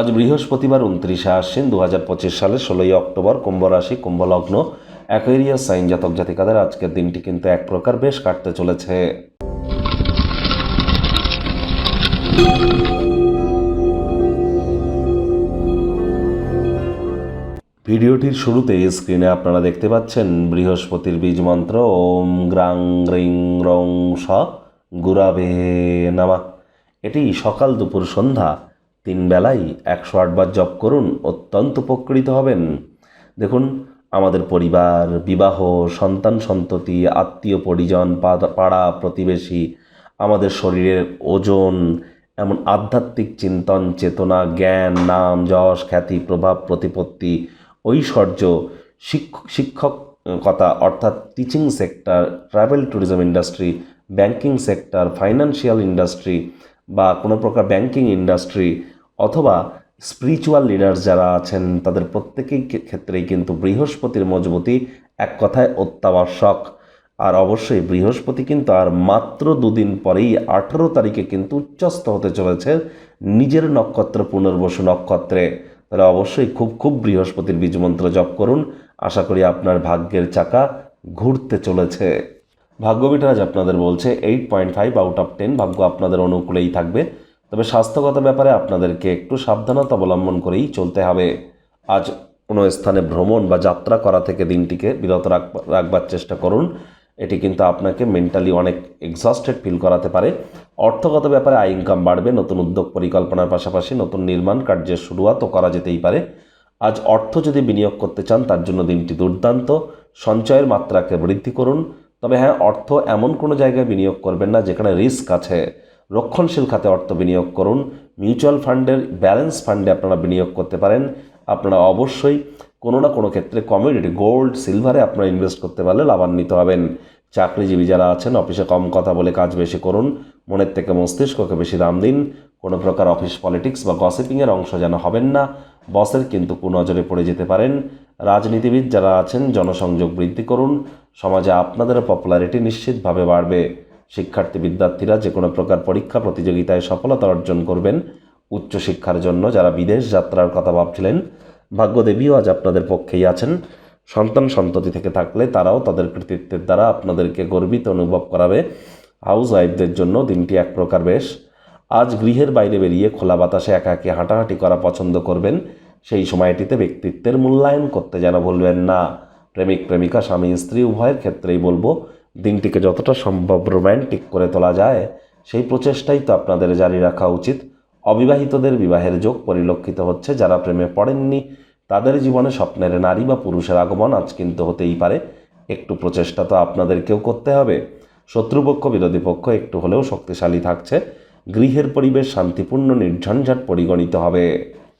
আজ বৃহস্পতিবার উনত্রিশে আশ্বিন দু হাজার পঁচিশ সালের ষোলোই অক্টোবর কুম্ভ রাশি, কুম্ভ লগ্ন, অ্যাকোয়ারিয়াস সাইন জাতক জাতিকাদের আজকের দিনটি কিন্তু এক প্রকার বেশ কাটতে চলেছে। ভিডিওটির শুরুতে স্ক্রিনে আপনারা দেখতে পাচ্ছেন বৃহস্পতির বীজ মন্ত্র, ওম গ্রাং রিং রং স গুরাবে নামা। এটি সকাল দুপুর সন্ধ্যা তিন বেলাই একশো আটবার জপ করুন, অত্যন্ত উপকৃত হবেন। দেখুন, আমাদের পরিবার, বিবাহ, সন্তান সন্ততি, আত্মীয় পরিজন পাড়া প্রতিবেশী, আমাদের শরীরের ওজন, এমন আধ্যাত্মিক চিন্তন, চেতনা, জ্ঞান, নাম, যশ, খ্যাতি, প্রভাব, প্রতিপত্তি, ঐশ্বর্য শিক্ষক শিক্ষকতা, অর্থাৎ teaching sector travel tourism industry banking sector financial industry বা কোনো প্রকার ব্যাংকিং ইন্ডাস্ট্রি অথবা স্পিরিচুয়াল লিডার্স যারা আছেন, তাদের প্রত্যেকেই ক্ষেত্রেই কিন্তু বৃহস্পতির মজবুতি এক কথায় অত্যাবশ্যক। আর অবশ্যই বৃহস্পতি কিন্তু আর মাত্র দুদিন পরেই আঠেরো তারিখে কিন্তু উচ্চস্ত হতে চলেছে নিজের নক্ষত্র পুনর্বসু নক্ষত্রে। তাহলে অবশ্যই খুব খুব বৃহস্পতির বীজমন্ত্র জপ করুন। আশা করি আপনার ভাগ্যের চাকা ঘুরতে চলেছে। ভাগ্যবিটার আজ আপনাদের বলছে eight point five out of ten ভাগ্য আপনাদের অনুকূলেই থাকবে। তবে স্বাস্থ্যগত ব্যাপারে আপনাদেরকে একটু সাবধানতা অবলম্বন করেই চলতে হবে। আজ কোনো স্থানে ভ্রমণ বা যাত্রা করা থেকে দিনটিকে বিরত রাখবার চেষ্টা করুন। এটি কিন্তু আপনাকে মেন্টালি অনেক এক্সস্টেড ফিল করাতে পারে। অর্থগত ব্যাপারে আয় ইনকাম বাড়বে, নতুন উদ্যোগ পরিকল্পনার পাশাপাশি নতুন নির্মাণ কার্যের শুরুয়াতও করা যেতেই পারে। আজ অর্থ যদি বিনিয়োগ করতে চান, তার জন্য দিনটি দুর্দান্ত। সঞ্চয়ের মাত্রাকে বৃদ্ধি করুন। তবে হ্যাঁ অর্থ এমন কোনো জায়গায় বিনিয়োগ করবেন না যেখানে রিস্ক আছে। রক্ষণশীল খাতে অর্থ বিনিয়োগ করুন। মিউচুয়াল ফান্ডের ব্যালেন্স ফান্ডে আপনারা বিনিয়োগ করতে পারেন। আপনারা অবশ্যই কোনো না কোনো ক্ষেত্রে কমিউনিটি গোল্ড, সিলভারে আপনারা ইনভেস্ট করতে পারলে লাভান্বিত হবেন। চাকরিজীবী যারা আছেন, অফিসে কম কথা বলে কাজ বেশি করুন। মনের থেকে মস্তিষ্ককে বেশি দাম দিন। কোনো প্রকার অফিস পলিটিক্স বা গসিপিংয়ের অংশ যেন হবেন না। বসের কিন্তু কুনজরে পড়ে যেতে পারেন। রাজনীতিবিদ যারা আছেন, জনসংযোগ বৃদ্ধি করুন। সমাজে আপনাদের পপুলারিটি নিশ্চিতভাবে বাড়বে। শিক্ষার্থী বিদ্যার্থীরা যে কোনো প্রকার পরীক্ষা প্রতিযোগিতায় সফলতা অর্জন করবেন। উচ্চশিক্ষার জন্য যারা বিদেশ যাত্রার কথা ভাবছিলেন, ভাগ্যদেবীও আজ আপনাদের পক্ষেই আছেন। সন্তান সন্ততি থেকে থাকলে তারাও তাদের কৃতিত্বের দ্বারা আপনাদেরকে গর্বিত অনুভব করাবে। হাউস ওয়াইফদের জন্য দিনটি এক প্রকার বেশ। আজ গৃহের বাইরে বেরিয়ে খোলা বাতাসে একা একে হাঁটাহাঁটি করা পছন্দ করবেন। সেই সময়টিতে ব্যক্তিত্বের মূল্যায়ন করতে যেন ভুলবেন না। প্রেমিক, প্রেমিকা, স্বামী, স্ত্রী, উভয়ের ক্ষেত্রেই বলব দিনটিকে যতটা সম্ভব রোম্যান্টিক করে তোলা যায়, সেই প্রচেষ্টাই তো আপনাদের জারি রাখা উচিত। অবিবাহিতদের বিবাহের যোগ পরিলক্ষিত হচ্ছে, যারা প্রেমে পড়েননি, তাদের জীবনে স্বপ্নের নারী বা পুরুষের আগমন আজ কিন্তু হতেই পারে। একটু প্রচেষ্টা তো আপনাদেরকেও করতে হবে। শত্রুপক্ষ, বিরোধী পক্ষ একটু হলেও শক্তিশালী থাকছে। গৃহের পরিবেশ শান্তিপূর্ণ, নির্ঝঞ্ঝাট পরিগণিত হবে।